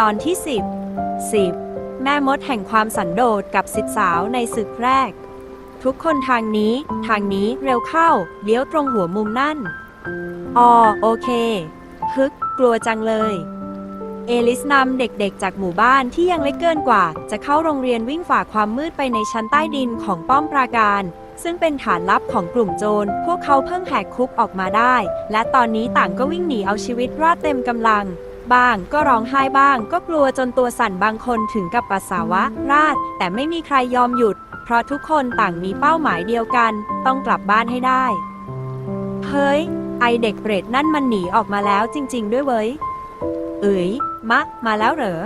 ตอนที่ 10 10 แม่มดแห่งความสันโดษกับสิทธิสาวในศึกแรก ทุกคนทางนี้ ทางนี้เร็วเข้า เลี้ยวตรงหัวมุมนั่นอ๋อโอเคฮึก กลัวจังเลย เอลิสนำเด็กๆ จากหมู่บ้านที่ยังเล็กเกินกว่า จะเข้าโรงเรียนวิ่งฝ่าความมืดไปในชั้นใต้ดินของป้อมปราการ ซึ่งเป็นฐานลับของกลุ่มโจร พวกเขาเพิ่งแหกคุกออกมาได้ และตอนนี้ต่างก็วิ่งหนีเอาชีวิตรอดเต็มกำลัง บ้างก็ร้องไห้บ้าง ก็กลัวจนตัวสั่นบางคนถึงกับปัสสาวะ ราด แต่ไม่มีใครยอมหยุด เพราะทุกคนต่างมีเป้าหมายเดียวกัน ต้องกลับบ้านให้ได้ เฮ้ย ไอเด็กเปรตนั่นมันหนีออกมาแล้วจริง ๆ ด้วยเว้ย เอ๋ย มะ มาแล้วเหรอ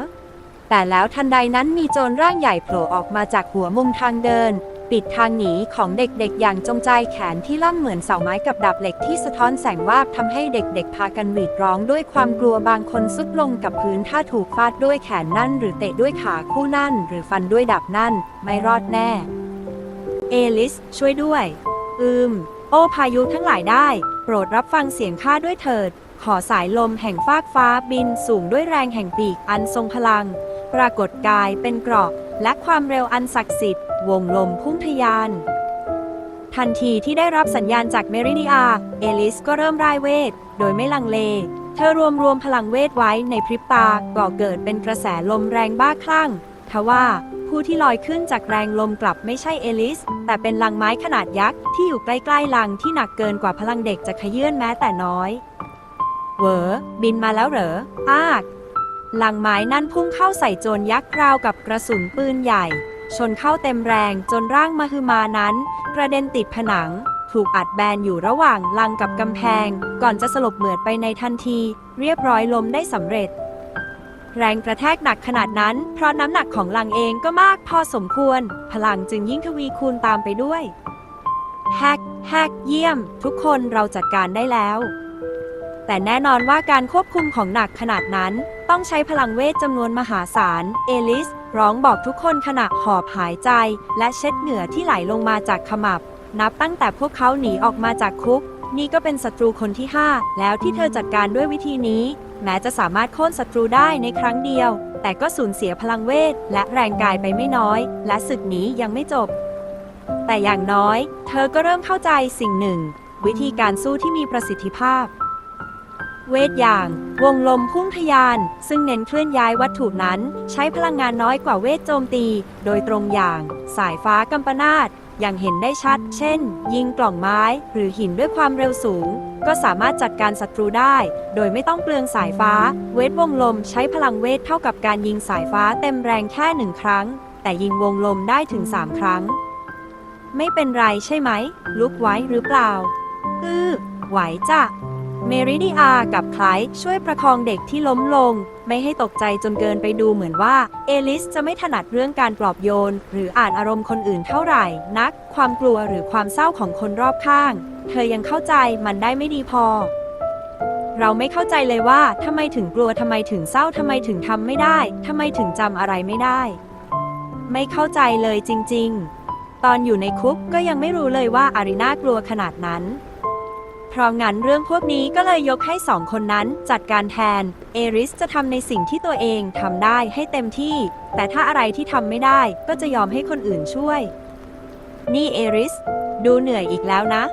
แต่แล้วทันใดนั้นมีโจรร่างใหญ่โผล่ออกมาจากหัวมุมทางเดิน ปิดทางหนีของเด็กๆ อย่างจงใจแขนที่ล่ำเหมือนเสาไม้กับดับเหล็กที่สะท้อนแสงวาบทำให้เด็กๆ พากันหวีดร้องด้วยความกลัวบางคนสุดลงกับพื้นถ้าถูกฟาดด้วยแขนนั่น หรือเตะด้วยขาคู่นั่น หรือฟันด้วยดับนั่น ไม่รอดแน่ เอลิส ช่วยด้วย อืม โอพายุทั้งหลายได้ โปรดรับฟังเสียงข้าด้วยเถิด ขอสายลมแห่งฟากฟ้าบินสูงด้วยแรงแห่งปีกอันทรงพลัง ปรากฏกายเป็นกราะและความเร็วอันศักดิ์สิทธิ์ วงลมพุ่งทะยาน ทันทีที่ได้รับสัญญาณจากเมริดิอา เอลิสก็เริ่มร่ายเวท โดยไม่ลังเล เธอรวมรวมพลังเวทไว้ในพริบตาก่อเกิดเป็นกระแสลมแรงบ้าคลั่งทว่าผู้ที่ลอยขึ้นจากแรงลมกลับไม่ใช่เอลิส แต่เป็นลังไม้ขนาดยักษ์ที่อยู่ใกล้ๆลังที่หนักเกินกว่าพลังเด็กจะขยื่นแม้แต่น้อย เหวอบินมาแล้วเหรอ อาก ลังไม้นั่นพุ่งเข้าใส่โจรยักษ์ราวกับกระสุนปืนใหญ่ ชนเข้าเต็มแรงจนร่างมหึมานั้น กระเด็นติดผนัง ถูกอัดแบนอยู่ระหว่างลังกับกำแพง ก่อนจะสลบเหมือดไปในทันที เรียบร้อยล้มได้สำเร็จ แรงกระแทกหนักขนาดนั้น เพราะน้ำหนักของลังเองก็มากพอสมควร พลังจึงยิ่งทวีคูณตามไปด้วยแฮกแฮกเยี่ยม ทุกคนเราจัดการได้แล้วแต่แน่นอนว่าการควบคุมของหนักขนาดนั้น ต้องใช้พลังเวทจำนวนมหาศาล เอลิส ร้องบอกทุกคนขณะหอบหายใจ และเช็ดเหงื่อที่ไหลลงมาจากขมับ นับตั้งแต่พวกเขาหนีออกมาจากคุก นี่ก็เป็นศัตรูคนที่ 5 แล้วที่เธอจัดการด้วยวิธีนี้ แม้จะสามารถโค่นศัตรูได้ในครั้งเดียว แต่ก็สูญเสียพลังเวท และแรงกายไปไม่น้อย และศึกนี้ยังไม่จบ แต่อย่างน้อย เธอก็เริ่มเข้าใจสิ่งหนึ่ง วิธีการสู้ที่มีประสิทธิภาพ เวทอย่าง วงลมพุ่งทยาน ซึ่งเน้นเคลื่อนย้ายวัตถุนั้น ใช้พลังงานน้อยกว่าเวทโจมตี โดยตรงอย่าง สายฟ้ากัมปนาตอย่างเห็นได้ชัด เช่น ยิงกล่องไม้ หรือหินด้วยความเร็วสูง ก็สามารถจัดการศัตรูได้ โดยไม่ต้องเปลืองสายฟ้า เวทวงลมใช้พลังเวทเท่ากับการยิงสายฟ้าเต็มแรงแค่หนึ่งครั้ง แต่ยิงวงลมได้ถึง 3 ครั้ง ไม่เป็นไรใช่ไหม ลุกไว้หรือเปล่า อือไหวจ้ะ เมริดิอากับไคลด์ช่วยประคองเด็กที่ล้มลง ไม่ให้ตกใจจนเกินไปดูเหมือนว่า เอลิสจะไม่ถนัดเรื่องการปลอบโยน หรืออ่านอารมณ์คนอื่นเท่าไหร่นัก ความกลัวหรือความเศร้าของคนรอบข้าง เธอยังเข้าใจมันได้ไม่ดีพอ เราไม่เข้าใจเลยว่าทำไมถึงกลัวทำไมถึงเศร้าทำไมถึงทำไม่ได้ทำไมถึงจำอะไรไม่ได้ ไม่เข้าใจเลยจริง ๆ ตอนอยู่ในคุกก็ยังไม่รู้เลยว่าอารีนากลัวขนาดนั้น เพราะงั้นเรื่องพวกนี้ก็เลยยกให้สองคนนั้นจัดการแทน เอริสจะทำในสิ่งที่ตัวเองทำได้ให้เต็มที่ แต่ถ้าอะไรที่ทำไม่ได้ก็จะยอมให้คนอื่นช่วย นี่เอริส ดูเหนื่อยอีกแล้วนะ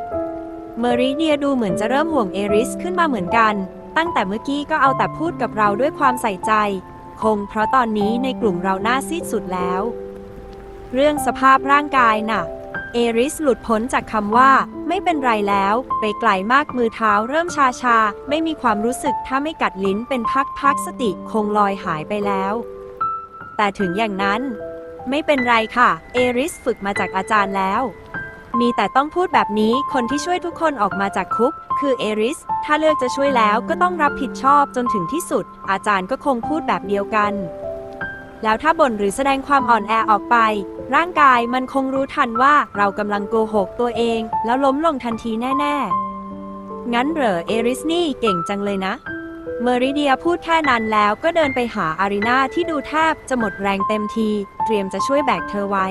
เมริเดียดูเหมือนจะเริ่มห่วงเอริสขึ้นมาเหมือนกัน ตั้งแต่เมื่อกี้ก็เอาแต่พูดกับเราด้วยความใส่ใจ คงเพราะตอนนี้ในกลุ่มเราหน้าซีดสุดแล้ว เรื่องสภาพร่างกายน่ะ เอริสหลุดพ้นจากคำว่า ไม่เป็นไรแล้ว ไปไกลมากมือเท้าเริ่มชาชา ไม่มีความรู้สึกถ้าไม่กัดลิ้นเป็นพักพักสติคงลอยหายไปแล้ว แต่ถึงอย่างนั้น ไม่เป็นไรค่ะ เอริสฝึกมาจากอาจารย์แล้ว มีแต่ต้องพูดแบบนี้คนที่ช่วยทุกคนออกมาจากคุก คือเอริส ถ้าเลือกจะช่วยแล้วก็ต้องรับผิดชอบจนถึงที่สุด อาจารย์ก็คงพูดแบบเดียวกัน แล้วถ้าบ่นหรือแสดงความอ่อนแอออกไป ร่างกายมันคงรู้ทันว่าเรากำลังโกหกตัวเอง แล้วล้มลงทันทีแน่ ๆ งั้นเหรอเอริสนี่เก่งจังเลยนะ เมริเดียพูดแค่นั้นแล้วก็เดินไปหาอารีนาที่ดูแทบจะหมดแรงเต็มที เตรียมจะช่วยแบกเธอไว้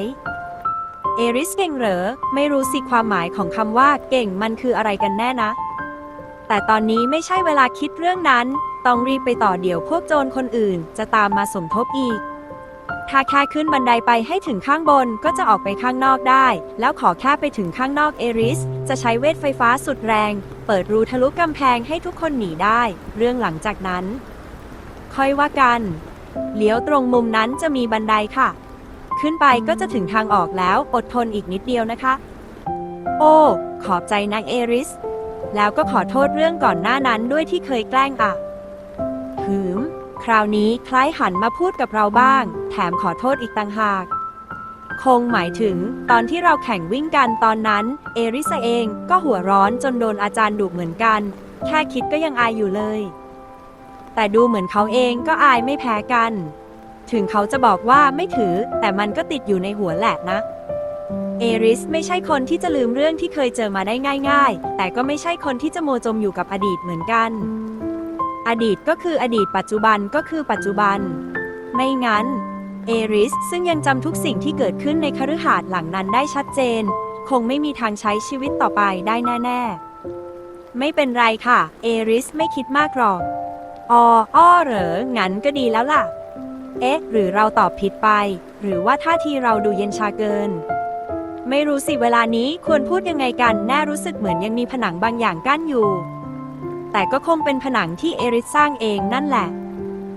เอริสเก่งเหรอ ไม่รู้สิความหมายของคำว่าเก่งมันคืออะไรกันแน่นะ แต่ตอนนี้ไม่ใช่เวลาคิดเรื่องนั้น ต้องรีบไปต่อเดี๋ยวพวกโจรคนอื่นจะตามมาสมทบอีก ถ้าแค่ขึ้นบันไดไปให้ถึงข้างบนก็จะออกไปข้างนอกได้ แล้วขอแค่ไปถึงข้างนอกเอริส จะใช้เวทไฟฟ้าสุดแรง เปิดรูทะลุกำแพงให้ทุกคนหนีได้ เรื่องหลังจากนั้น ค่อยว่ากัน เลี้ยวตรงมุมนั้นจะมีบันไดค่ะ ขึ้นไปก็จะถึงทางออกแล้วอดทนอีกนิดเดียวนะคะ โอ้ ขอบใจนางเอริส แล้วก็ขอโทษเรื่องก่อนหน้านั้นด้วยที่เคยแกล้งอะ คราวนี้คล้ายหันมาพูดกับเราบ้าง แถมขอโทษอีกต่างหาก คงหมายถึง ตอนที่เราแข่งวิ่งกันตอนนั้น เอริสเองก็หัวร้อนจนโดนอาจารย์ดุเหมือนกัน แค่คิดก็ยังอายอยู่เลย แต่ดูเหมือนเขาเองก็อายไม่แพ้กัน ถึงเขาจะบอกว่าไม่ถือ แต่มันก็ติดอยู่ในหัวแหละนะเอริสไม่ใช่คนที่จะลืมเรื่องที่เคยเจอมาได้ง่าย ๆ แต่ก็ไม่ใช่คนที่จะโมจมอยู่กับอดีตเหมือนกัน อดีตก็คืออดีตปัจจุบันก็คือปัจจุบัน ไม่งั้น เอริสซึ่งยังจำทุกสิ่งที่เกิดขึ้นในคฤหาสน์หลังนั้นได้ชัดเจน คงไม่มีทางใช้ชีวิตต่อไปได้แน่ๆ ไม่เป็นไรค่ะ เอริสไม่คิดมากหรอกอออ้อเหรอ งั้นก็ดีแล้วล่ะ เอ๊ะ หรือเราตอบผิดไป หรือว่าท่าทีเราดูเย็นชาเกิน ไม่รู้สิเวลานี้ควรพูดยังไงกัน แน่รู้สึกเหมือนยังมีผนังบางอย่างกั้นอยู่ แต่ก็คงเป็นผนังที่เอริสสร้างเองนั่นแหละ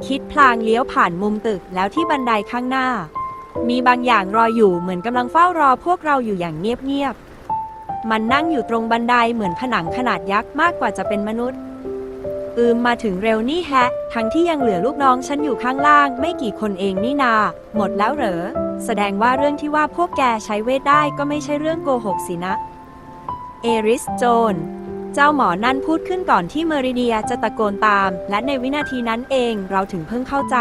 คิดพลางเลี้ยวผ่านมุมตึกแล้วที่บันไดข้างหน้า มีบางอย่างรออยู่เหมือนกำลังเฝ้ารอพวกเราอยู่อย่างเงียบๆ มันนั่งอยู่ตรงบันไดเหมือนผนังขนาดยักษ์มากกว่าจะเป็นมนุษย์ อืมมาถึงเร็วนี่แฮะ ทั้งที่ยังเหลือลูกน้องฉันอยู่ข้างล่าง ไม่กี่คนเองนี่นา หมดแล้วเหรอ แสดงว่าเรื่องที่ว่าพวกแกใช้เวทได้ก็ไม่ใช่เรื่องโกหกสินะ เอริสโจน เจ้าหมอนั่นพูดขึ้นก่อนที่เมริเดียจะตะโกนตาม และในวินาทีนั้นเองเราถึงเพิ่งเข้าใจ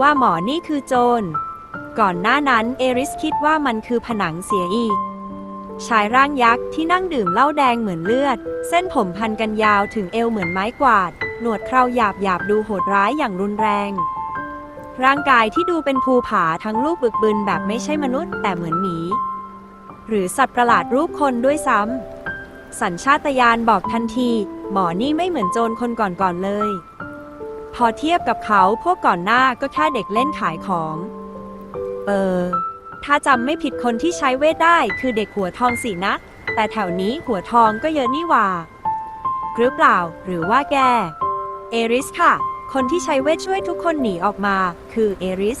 ว่าหมอนี่คือโจร ก่อนหน้านั้นเอริสคิดว่ามันคือผนังเสียอีก ชายร่างยักษ์ที่นั่งดื่มเหล้าแดงเหมือนเลือด เส้นผมพันกันยาวถึงเอวเหมือนไม้กวาด หนวดเคราหยาบหยาบดูโหดร้ายอย่างรุนแรง ร่างกายที่ดูเป็นภูผาทั้งลูกบึกบึนแบบไม่ใช่มนุษย์แต่เหมือนหมีหรือสัตว์ประหลาดรูปคนด้วยซ้ำ สัญชาตญาณบอกทันที หมอนี่ไม่เหมือนโจรคนก่อนๆเลย พอเทียบกับเขาพวกก่อนหน้าก็แค่เด็กเล่นขายของ เออ ถ้าจำไม่ผิดคนที่ใช้เวทได้คือเด็กหัวทองสินะ แต่แถวนี้หัวทองก็เยอะนี่หว่า หรือเปล่า หรือว่าแก เอริสค่ะ คนที่ใช้เวทช่วยทุกคนหนีออกมา คือเอริส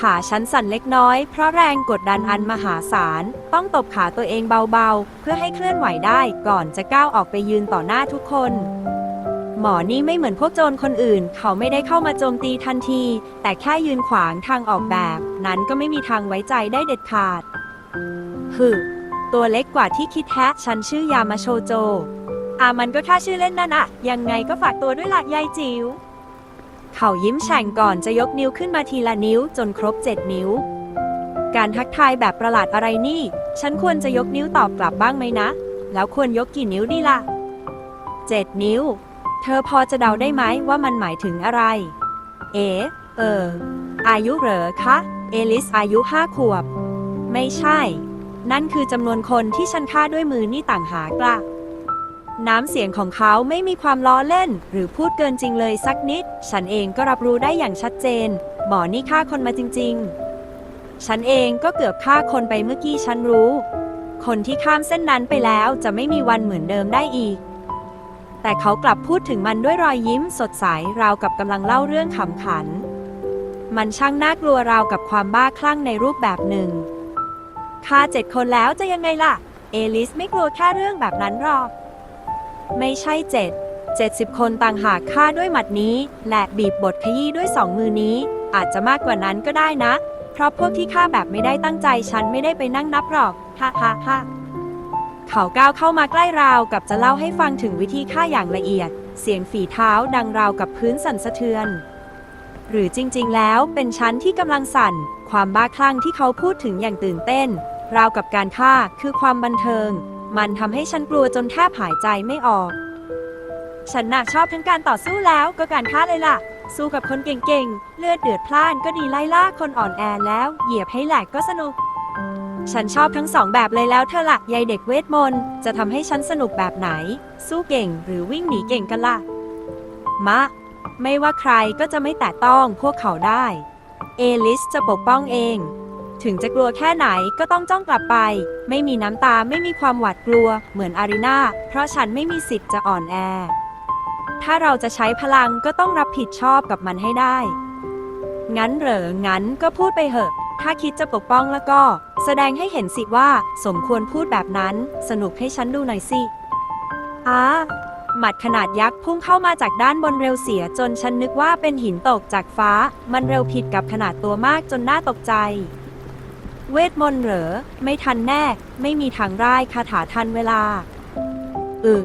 ขาฉันสั่นเล็กน้อยเพราะแรงกดดันอันมหาศาล ต้องตบขาตัวเองเบาๆ เพื่อให้เคลื่อนไหวได้ก่อนจะก้าวออกไปยืนต่อหน้าทุกคน หมอนี่ไม่เหมือนพวกโจรคนอื่น เขาไม่ได้เข้ามาโจมตีทันที แต่แค่ยืนขวางทางออกแบบ นั้นก็ไม่มีทางไว้ใจได้เด็ดขาดฮึตัวเล็กกว่าที่คิดแฮะฉันชื่อยามาโชโจ อ่ามันก็แค่ชื่อเล่นนั่นอะยังไงก็ฝากตัวด้วยหลักยายจิ๋ว เขายิ้มแฉ่งก่อนจะยกนิ้วขึ้นมาทีละนิ้วจนครบ7นิ้ว การทักทายแบบประหลาดอะไรนี่ ฉันควรจะยกนิ้วตอบกลับบ้างไหมนะ แล้วควรยกกี่นิ้วดีล่ะ7นิ้ว เธอพอจะเดาได้ไหมว่ามันหมายถึงอะไร เอ๋เออ อายุเหรอคะ เอลิสอายุห้าขวบ ไม่ใช่ นั่นคือจำนวนคนที่ฉันฆ่าด้วยมือนี่ต่างหากล่ะ น้ำเสียงของเขาไม่มีความล้อเล่น หรือพูดเกินจริงเลยสักนิด ฉันเองก็รับรู้ได้อย่างชัดเจน หมอนี่ฆ่าคนมาจริง ๆ ฉันเองก็เกือบฆ่าคนไปเมื่อกี้ฉันรู้ คนที่ข้ามเส้นนั้นไปแล้วจะไม่มีวันเหมือนเดิมได้อีก แต่เขากลับพูดถึงมันด้วยรอยยิ้มสดใสราวกับกำลังเล่าเรื่องขำขัน มันช่างน่ากลัวราวกับความบ้าคลั่งในรูปแบบหนึ่งฆ่าเจ็ดคนแล้วจะยังไงล่ะ เอลิสไม่กลัวแค่เรื่องแบบนั้นหรอก ไม่ใช่เจ็ดเจ็ดสิบคนต่างหากฆ่าด้วยหมัดนี้ และบีบบทขยี้ด้วยสองมือนี้ อาจจะมากกว่านั้นก็ได้นะ เพราะพวกที่ฆ่าแบบไม่ได้ตั้งใจฉันไม่ได้ไปนั่งนับหรอกฮ่าฮ่าฮ่าเขาก้าวเข้ามาใกล้ราวกับจะเล่าให้ฟังถึงวิธีฆ่าอย่างละเอียด เสียงฝีเท้าดังราวกับพื้นสั่นสะเทือน หรือจริงๆ แล้วเป็นฉันที่กำลังสั่น ความบ้าคลั่งที่เขาพูดถึงอย่างตื่นเต้น ราวกับการฆ่าคือความบันเทิง มันทำให้ฉันกลัวจนแทบหายใจไม่ออก ฉันน่ะชอบทั้งการต่อสู้แล้วก็การฆ่าเลยล่ะ สู้กับคนเก่งๆ เลือดเดือดพล่านก็ดีไล่ล่าคนอ่อนแอแล้ว เหยียบให้แหลกก็สนุก ฉันชอบทั้งสองแบบเลยแล้วเธอละยายเด็กเวทมนต์จะทำให้ฉันสนุกแบบไหน สู้เก่งหรือวิ่งหนีเก่งกันล่ะ มะ ไม่ว่าใครก็จะไม่แตะต้องพวกเขาได้ เอลิสจะปกป้องเอง ถึงจะกลัวแค่ไหนก็ต้องจ้องกลับไป ไม่มีน้ำตาไม่มีความหวาดกลัว เหมือนอารีนาเพราะฉันไม่มีสิทธิ์จะอ่อนแอ ถ้าเราจะใช้พลังก็ต้องรับผิดชอบกับมันให้ได้ งั้นเหรอ งั้นก็พูดไปเหอะ ถ้าคิดจะปกป้องแล้วก็ แสดงให้เห็นสิว่าสมควรพูดแบบนั้น สนุกให้ฉันดูหน่อยสิอ้าหมัดขนาดยักษ์พุ่งเข้ามาจากด้านบนเร็วเสียจนฉันนึกว่าเป็นหินตกจากฟ้า มันเร็วผิดกับขนาดตัวมากจนน่าตกใจ เวทมนต์เหรอ ไม่ทันแน่ ไม่มีทางร่ายคาถาทันเวลา อึ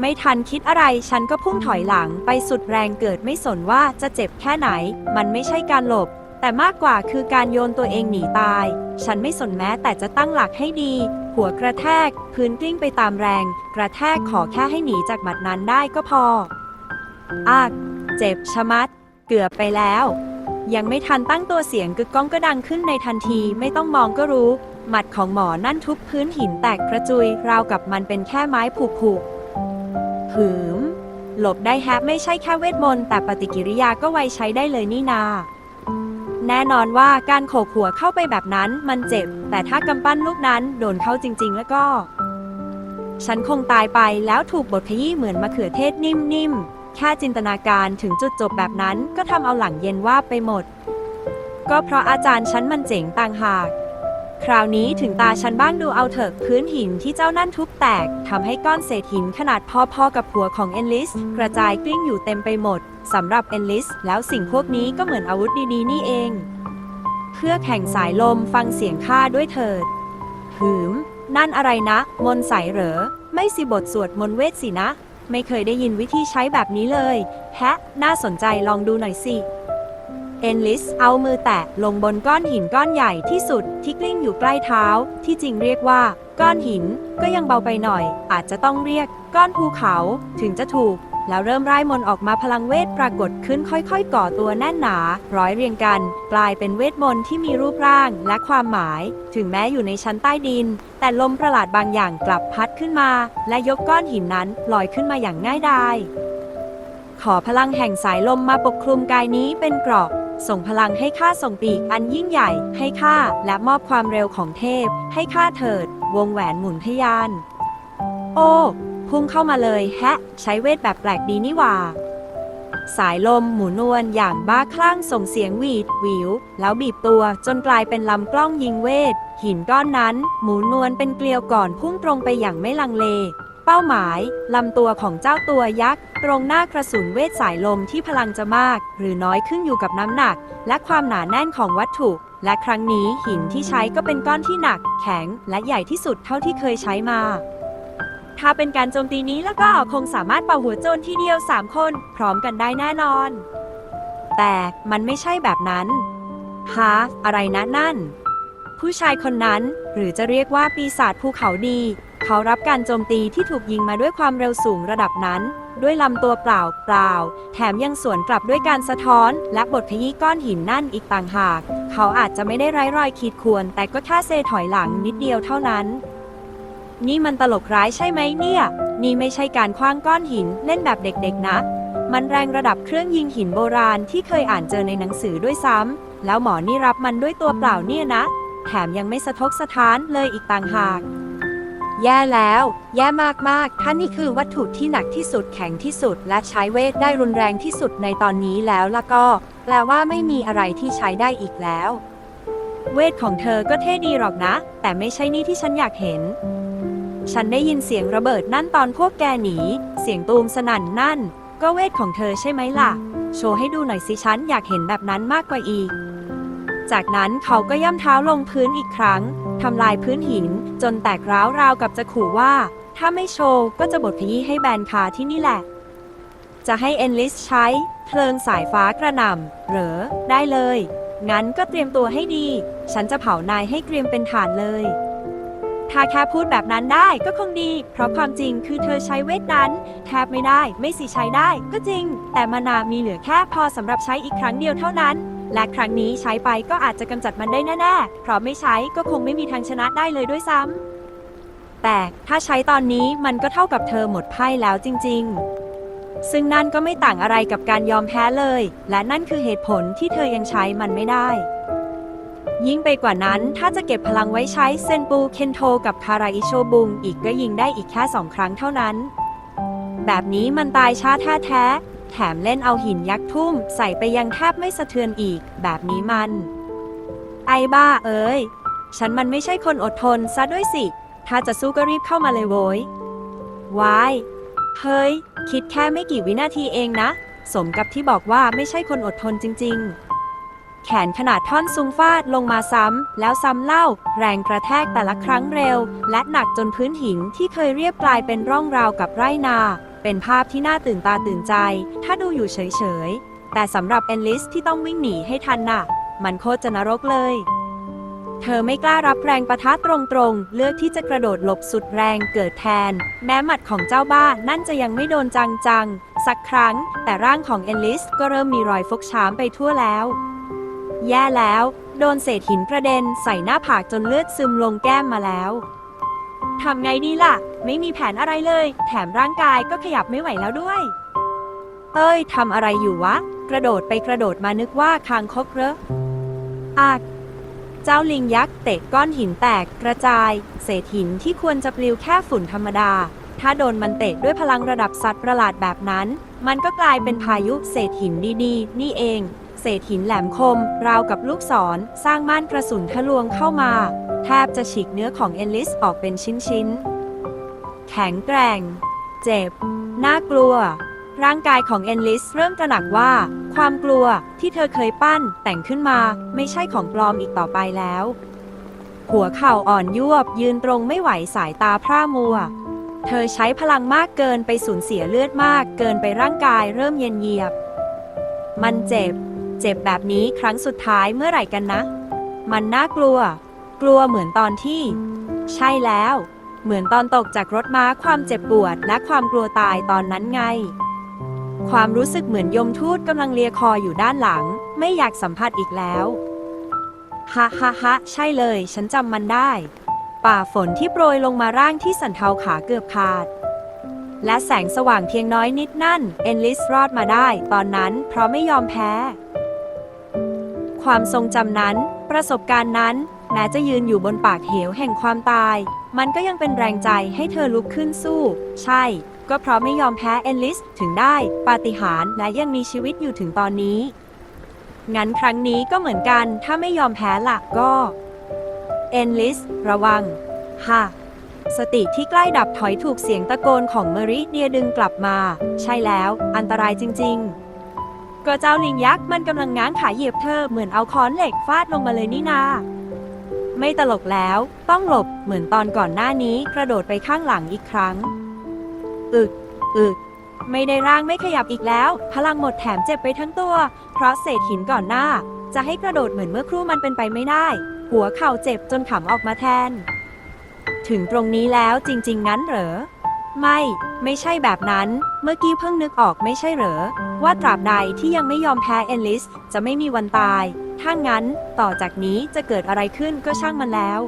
ไม่ทันคิดอะไรฉันก็พุ่งถอยหลังไปสุดแรงเกิดไม่สนว่าจะเจ็บแค่ไหน มันไม่ใช่การหลบ แต่มากกว่าคือการโยนตัวเองหนีตาย ฉันไม่สนแม้แต่จะตั้งหลักให้ดี หัวกระแทก พื้นกลิ้งไปตามแรง กระแทกขอแค่ให้หนีจากหมัดนั้นได้ก็พอ อาก เจ็บชะมัด เกือบไปแล้ว ยังไม่ทันตั้งตัวเสียงกึกก้องก็ดังขึ้นในทันทีไม่ต้องมองก็รู้ หมัดของหมอนั่นทุบพื้นหินแตกกระจุย ราวกับมันเป็นแค่ไม้ผุผุๆหืม หลบได้แฮะไม่ใช่แค่เวทมนต์แต่ปฏิกิริยาก็ไวใช้ได้เลยนี่นา แน่นอนว่าการโขกหัวเข้าไปแบบนั้นมันเจ็บ แต่ถ้ากำปั้นลูกนั้นโดนเข้าจริง ๆ แล้วก็ ฉันคงตายไปแล้วถูกบทขยี้เหมือนมะเขือเทศนิ่มๆ แค่จินตนาการถึงจุดจบแบบนั้นก็ทำเอาหลังเย็นว่าไปหมด ก็เพราะอาจารย์ฉันมันเจ๋งต่างหาก คราวนี้ถึงตาฉันบ้างดูเอาเถอะพื้นหินที่เจ้านั่นทุบแตกทำให้ก้อนเศษหินขนาดพอๆกับหัวของเอนลิสกระจายกลิ้งอยู่เต็มไปหมดสำหรับเอนลิสแล้วสิ่งพวกนี้ก็เหมือนอาวุธดีๆนี่เอง เพื่อแข่งสายลมฟังเสียงข้าด้วยเถิดหืม นั่นอะไรนะ มนต์ใสเหรอ ไม่สิบทสวดมนเวทสินะ ไม่เคยได้ยินวิธีใช้แบบนี้เลย แฮะ น่าสนใจลองดูหน่อยสิเอนลิสเอามือแตะลงบนก้อนหินก้อนใหญ่ที่สุดที่กลิ้งอยู่ใกล้เท้า ที่จริงเรียกว่า ก้อนหินก็ยังเบาไปหน่อย อาจจะต้องเรียก ก้อนภูเขา ถึงจะถูก แล้วเริ่มร่ายมนต์ออกมาพลังเวทปรากฏขึ้นค่อยๆ ก่อตัวแน่นหนา ร้อยเรียงกัน กลายเป็นเวทมนต์ที่มีรูปร่างและความหมาย ถึงแม้อยู่ในชั้นใต้ดิน แต่ลมประหลาดบางอย่างกลับพัดขึ้นมา และยกก้อนหินนั้นลอยขึ้นมาอย่างง่ายดายขอพลังแห่งสายลมมาปกคลุมกายนี้เป็นเกราะส่งพลังให้ข้าส่งปีกอันยิ่งใหญ่ ให้ข้าและมอบความเร็วของเทพ ให้ข้าเถิด วงแหวนหมุนทยาน โอ้ พุ่งเข้ามาเลย แฮะ ใช้เวทแบบแปลกดีนี่หว่า สายลมหมุนวนอย่างบ้าคลั่งส่งเสียงหวีด หวิว แล้วบีบตัวจนกลายเป็นลำกล้องยิงเวท หินก้อนนั้น หมุนนวลเป็นเกลียวก่อนพุ่งตรงไปอย่างไม่ลังเล เป้าหมายลำตัวของเจ้าตัวยักษ์ตรงหน้ากระสุนเวทสายลมที่พลังจะมาก หรือน้อยขึ้นอยู่กับน้ำหนัก และความหนาแน่นของวัตถุและครั้งนี้หินที่ใช้ก็เป็นก้อนที่หนัก แข็ง และใหญ่ที่สุดเท่าที่เคยใช้มา ถ้าเป็นการโจมตีนี้แล้วก็คงสามารถเป่าหัวโจรทีเดียว 3 คน พร้อมกันได้แน่นอน แต่มันไม่ใช่แบบนั้นฮะอะไรนะนั่น ผู้ชายคนนั้นหรือจะเรียกว่าปีศาจภูเขาดี เขารับการโจมตีที่ถูกยิงมาด้วยความเร็วสูงระดับนั้น ด้วยลำตัวเปล่าเปล่า แถมยังสวนกลับด้วยการสะท้อน และบทขยี้ก้อนหินนั่นอีกต่างหาก เขาอาจจะไม่ได้ไร้รอยขีดข่วนแต่ก็แค่เซถอยหลังนิดเดียวเท่านั้น นี่มันตลกร้ายใช่ไหมเนี่ย นี่ไม่ใช่การคว้างก้อนหินเล่นแบบเด็กๆนะ มันแรงระดับเครื่องยิงหินโบราณที่เคยอ่านเจอในหนังสือด้วยซ้ำ แล้วหมอนี่รับมันด้วยตัวเปล่าเนี่ยนะ แถมยังไม่สะทกสะท้านเลยอีกต่างหาก แย่แล้ว แย่มากๆท่านนี่คือวัตถุที่หนักที่สุดแข็งที่สุด และใช้เวทได้รุนแรงที่สุดในตอนนี้แล้วละก็ แปลว่าไม่มีอะไรที่ใช้ได้อีกแล้ว เวทของเธอก็เท่ดีหรอกนะ แต่ไม่ใช่นี่ที่ฉันอยากเห็น ฉันได้ยินเสียงระเบิดนั่นตอนพวกแกหนี เสียงตูมสนั่นนั่น ก็เวทของเธอใช่ไหมล่ะ โชว์ให้ดูหน่อยสิฉันอยากเห็นแบบนั้นมากกว่าอีก จากนั้นเขาก็ย่ำเท้าลงพื้นอีกครั้งทำลายพื้นหิน จนแตกร้าวราวกับจะขู่ว่า ถ้าไม่โชว์ก็จะบดขยี้ให้แบนคาที่นี่แหละ จะให้เอนลิสใช้ เพลิงสายฟ้ากระหน่ำเหรอ ได้เลย งั้นก็เตรียมตัวให้ดี ฉันจะเผานายให้เกรียมเป็นฐานเลย ถ้าแค่พูดแบบนั้นได้ก็คงดี เพราะความจริงคือเธอใช้เวทนั้น แทบไม่ได้ไม่สิใช้ได้ ก็จริง แต่มานามีเหลือแค่พอสำหรับใช้อีกครั้งเดียวเท่านั้น และครั้งนี้ใช้ไปก็อาจจะกำจัดมันได้แน่ๆ เพราะไม่ใช้ก็คงไม่มีทางชนะได้เลยด้วยซ้ำแต่ถ้าใช้ตอนนี้มันก็เท่ากับเธอหมดไพ่แล้วจริง ๆซึ่งนั่นก็ไม่ต่างอะไรกับการยอมแพ้เลย และนั่นคือเหตุผลที่เธอยังใช้มันไม่ได้ ยิ่งไปกว่านั้นถ้าจะเก็บพลังไว้ใช้เซนปูเคนโทกับคาราอิโชบุงอีกก็ยิงได้อีกแค่สองครั้งเท่านั้น แบบนี้มันตายช้าแท้แท้ แถมเล่นเอาหินยักษ์ทุ่ม ใส่ไปยังแทบไม่สะเทือนอีก แบบนี้มัน ไอ้บ้าเอ้ย ฉันมันไม่ใช่คนอดทนซะด้วยสิ ถ้าจะสู้ก็รีบเข้ามาเลยโว้ยวายเฮ้ย คิดแค่ไม่กี่วินาทีเองนะ สมกับที่บอกว่าไม่ใช่คนอดทนจริง ๆ แขนขนาดท่อนซุงฟาดลงมาซ้ำ แล้วซ้ำเล่า แรงกระแทกแต่ละครั้งเร็ว และหนักจนพื้นหินที่เคยเรียบกลายเป็นร่องราวกับไร่นา เป็นภาพที่น่าตื่นตาตื่นใจ ถ้าดูอยู่เฉยๆ แต่สำหรับเอนลิสที่ต้องวิ่งหนีให้ทันน่ะ มันโคตรจะนรกเลยเธอไม่กล้ารับแรงประทะตรงๆ เลือกที่จะกระโดดหลบสุดแรงเกิดแทน แม้หมัดของเจ้าบ้านั่นจะยังไม่โดนจังๆ สักครั้ง แต่ร่างของเอลิสก็เริ่มมีรอยฟกช้ำไปทั่วแล้ว แย่แล้ว โดนเศษหินกระเด็นใส่หน้าผากจนเลือดซึมลงแก้มมาแล้วทำไงดีล่ะ ไม่มีแผนอะไรเลย แถมร่างกายก็ขยับไม่ไหวแล้วด้วย เอ้ยทำอะไรอยู่วะ กระโดดไปกระโดดมานึกว่าคางคกเหรออากเจ้าลิงยักษ์เตะก้อนหินแตกกระจาย เศษหินที่ควรจะปลิวแค่ฝุ่นธรรมดา ถ้าโดนมันเตะด้วยพลังระดับสัตว์ประหลาดแบบนั้น มันก็กลายเป็นพายุเศษหินดีๆ นี่เอง เศษหินแหลมคม ราวกับลูกศร สร้างม่านกระสุนทะลวงเข้ามา แทบจะฉีกเนื้อของเอลิสออกเป็นชิ้นๆ แข็งแกร่ง เจ็บ น่ากลัว ร่างกายของเอนลิสเริ่มตระหนักว่า ความกลัวที่เธอเคยปั้นแต่งขึ้นมาไม่ใช่ของปลอมอีกต่อไปแล้ว หัวเข่าอ่อนยวบยืนตรงไม่ไหวสายตาพร่ามัวเธอใช้พลังมากเกินไปสูญเสียเลือดมาก เกินไปร่างกายเริ่มเย็นเยียบ มันเจ็บ เจ็บแบบนี้ครั้งสุดท้ายเมื่อไหร่กันนะ มันน่ากลัว กลัวเหมือนตอนที่ ใช่แล้ว เหมือนตอนตกจากรถม้าความเจ็บปวดและความกลัวตายตอนนั้นไง ความรู้สึกเหมือนยมทูตกำลังเลียคออยู่ด้านหลัง ไม่อยากสัมผัสอีกแล้วฮะฮะฮะใช่เลย ฉันจำมันได้ ป่าฝนที่โปรยลงมาร่างที่สันเทาขาเกือบขาด และแสงสว่างเพียงน้อยนิดนั่น เอนลิสรอดมาได้ ตอนนั้นเพราะไม่ยอมแพ้ ความทรงจำนั้น ประสบการณ์นั้น แม้จะยืนอยู่บนปากเหวแห่งความตาย มันก็ยังเป็นแรงใจให้เธอลุกขึ้นสู้ ใช่ ก็เพราะไม่ยอมแพ้เอนลิส ถึงได้ ปาฏิหาริย์และยังมีชีวิตอยู่ถึงตอนนี้ งั้นครั้งนี้ก็เหมือนกัน ถ้าไม่ยอมแพ้ล่ะก็ เอนลิส ระวังฮะสติที่ใกล้ดับถอยถูกเสียงตะโกนของเมริเดียดึงกลับมา ใช่แล้ว อันตรายจริง ๆ ก็เจ้าลิงยักษ์มันกำลังง้างขาเหยียบเธอเหมือนเอาค้อนเหล็กฟาดลงมาเลยนี่นา ไม่ตลกแล้ว ต้องหลบเหมือนตอนก่อนหน้านี้กระโดดไปข้างหลังอีกครั้ง อึก อึก ไม่ได้ร่างไม่ขยับอีกแล้ว พลังหมดแถมเจ็บไปทั้งตัว เพราะเศษหินก่อนหน้า จะให้กระโดดเหมือนเมื่อครู่มันเป็นไปไม่ได้ หัวเข่าเจ็บจนขำออกมาแทน ถึงตรงนี้แล้วจริง ๆ งั้นเหรอ ไม่ ไม่ใช่แบบนั้น เมื่อกี้เพิ่งนึกออกไม่ใช่เหรอ ว่าตราบใดที่ยังไม่ยอมแพ้เอนลิส จะไม่มีวันตาย ถ้างั้น ต่อจากนี้จะเกิดอะไรขึ้นก็ช่างมันแล้ว